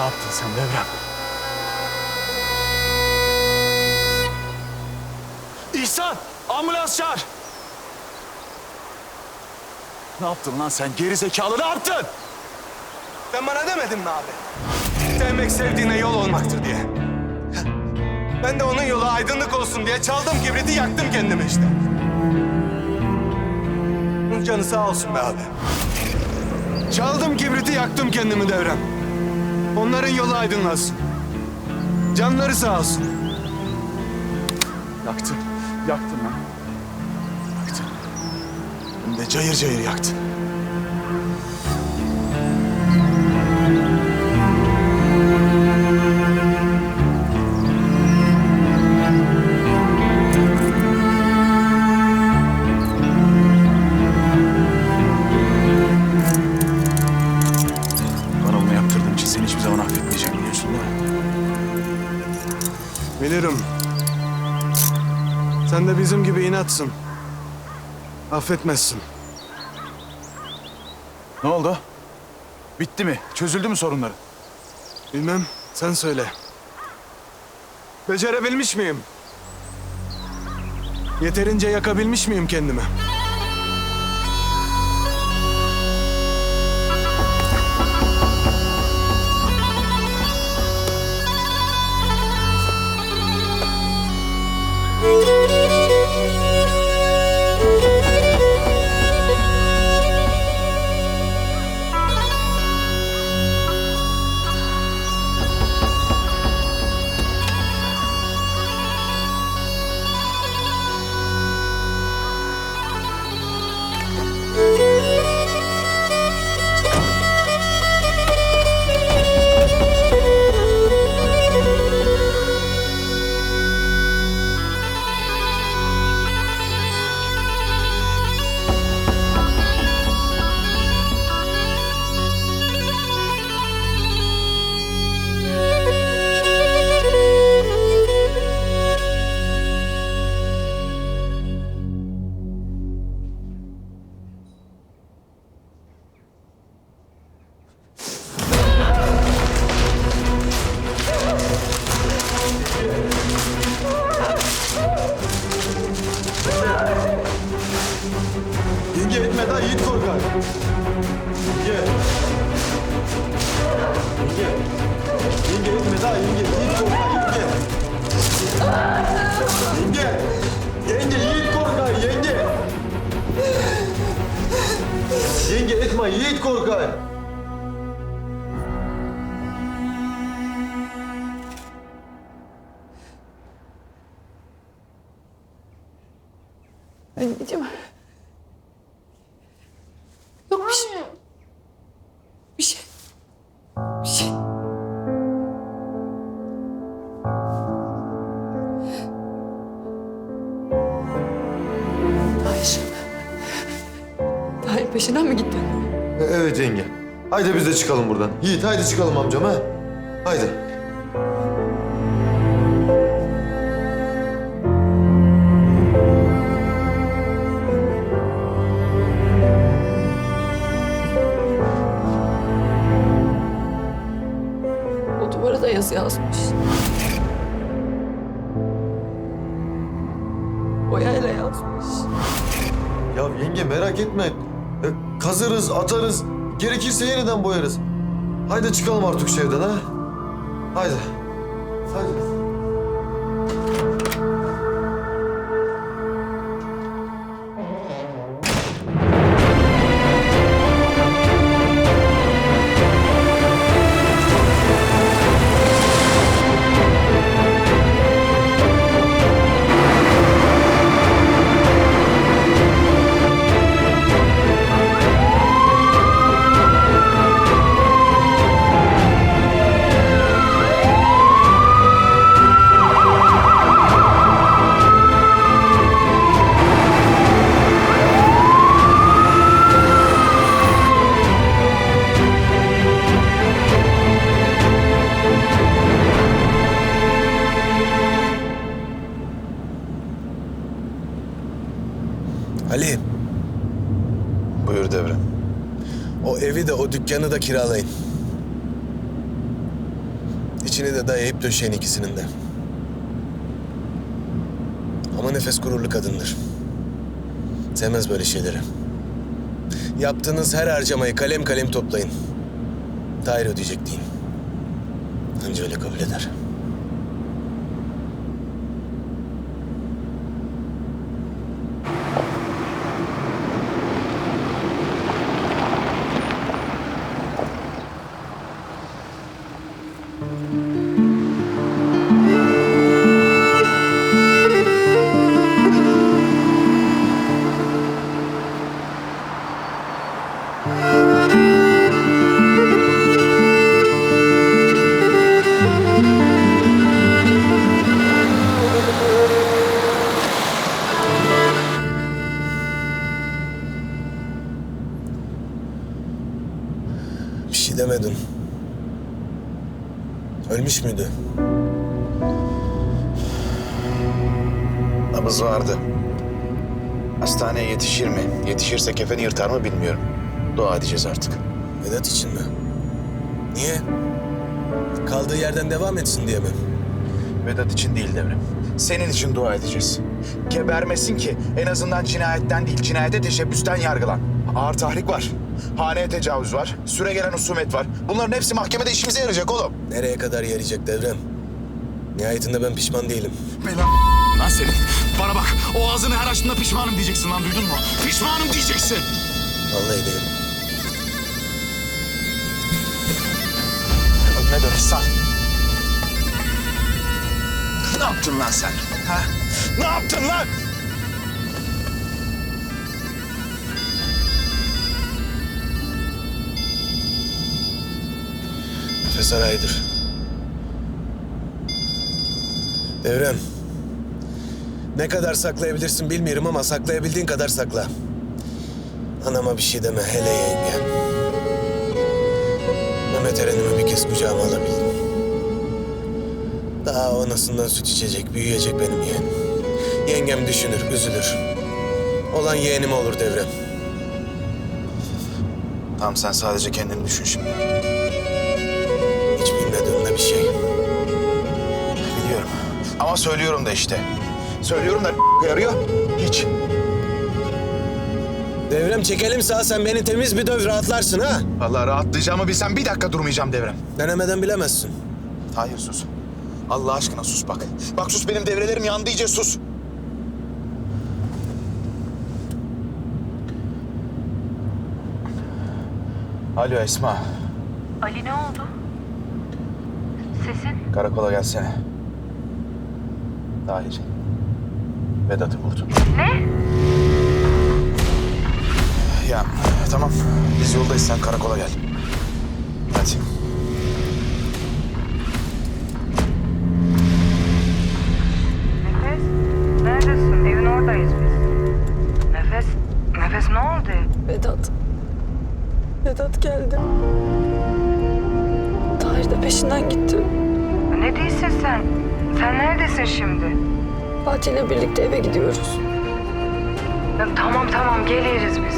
Ne yaptın sen Devrem? İhsan! Ambulans çağır! Ne yaptın lan sen geri zekalı ne yaptın? Sen bana demedin mi abi? Sevmek sevdiğine yol olmaktır diye. Ben de onun yolu aydınlık olsun diye çaldım kibriti yaktım kendimi işte. Bunun canı sağ olsun be abi. Çaldım kibriti yaktım kendimi devrem. Onların yolu aydınlansın. Canları sağ olsun. Yaktın, yaktın lan. Yaktın. Hem de cayır cayır yaktın. İnatsın. Affetmezsin. Ne oldu? Bitti mi? Çözüldü mü sorunların? Bilmem, sen söyle. Becerebilmiş miyim? Yeterince yakabilmiş miyim kendimi? Yenge etme daha yiğit korkar. Yenge. Yenge. Yenge etme daha yenge yiğit korkar yenge. Yenge. Yenge yiğit korkar yenge. Yenge etme yiğit korkar. Anneciğim. Peşinden mi gittin? E, Evet yenge. Haydi biz de çıkalım buradan. Yiğit haydi çıkalım amcam ha. Haydi. O duvara da yazı yazmış. Boyayla yazmış. Ya yenge merak etme. E, kazırız, atarız. Gerekirse yeniden boyarız. Haydi çıkalım artık şu ha. Haydi. Haydi. Ali. Buyur Devrem. O evi de o dükkanı da kiralayın. içini de dayayıp döşeyin ikisinin de. Ama nefes gururlu kadındır. Sevmez böyle şeyleri. Yaptığınız her harcamayı kalem kalem toplayın. Tahir ödeyecek deyin. Anca öyle kabul eder. Bir Müydü? Nabız vardı. Hastaneye yetişir mi? Yetişirse kefeni yırtar mı bilmiyorum. Dua edeceğiz artık. Vedat için mi? Niye? Kaldığı yerden devam etsin diye mi? Vedat için değil devrim. Senin için dua edeceğiz. Gebermesin ki en azından cinayetten değil, cinayete teşebbüsten yargılan. Ağır tahrik var. Haneye tecavüz var. Süre gelen husumet var. Bunların hepsi mahkemede işimize yarayacak oğlum. Nereye kadar yarayacak devrem? Nihayetinde ben pişman değilim. Lan senin. Bana bak. O ağzını her açtığında pişmanım diyeceksin lan duydun mu? Pişmanım diyeceksin. Vallahi değilim. Önüne dön İhsan. Ne yaptın lan sen? Ha? Ne yaptın lan? Nefes arayıdır. Devrem. Ne kadar saklayabilirsin bilmiyorum ama saklayabildiğin kadar sakla. Anama bir şey deme hele yenge. Mehmet Eren'imi bir kez kucağıma alabildim. Daha anasından süt içecek, büyüyecek benim yeğenim. Yengem düşünür, üzülür. Olan yeğenim olur Devrem. Tamam sen sadece kendini düşün şimdi. Ama söylüyorum da işte. Söylüyorum da yarıyor. Hiç. Devrem çekelim sağa sen beni temiz bir döv rahatlarsın ha. Vallahi rahatlayacağımı bilsem bir dakika durmayacağım devrem. Denemeden bilemezsin. Hayır sus. Allah aşkına sus bak. Bak sus benim devrelerim yandı iyice sus. Alo Esma. Ali ne oldu? Sesin? Karakola gelsene. Tahir. Vedat'ı vurdu. Ne? Ya tamam. Biz yoldayız sen karakola gel. Hadi. Nefes? Neredesin? Evin oradayız biz. Nefes? Nefes ne oldu? Vedat. Vedat geldi. Tahir de peşinden gitti. Ne değilsin sen? Sen neredesin şimdi? Fatih'le birlikte eve gidiyoruz. Ya, tamam tamam geliriz biz.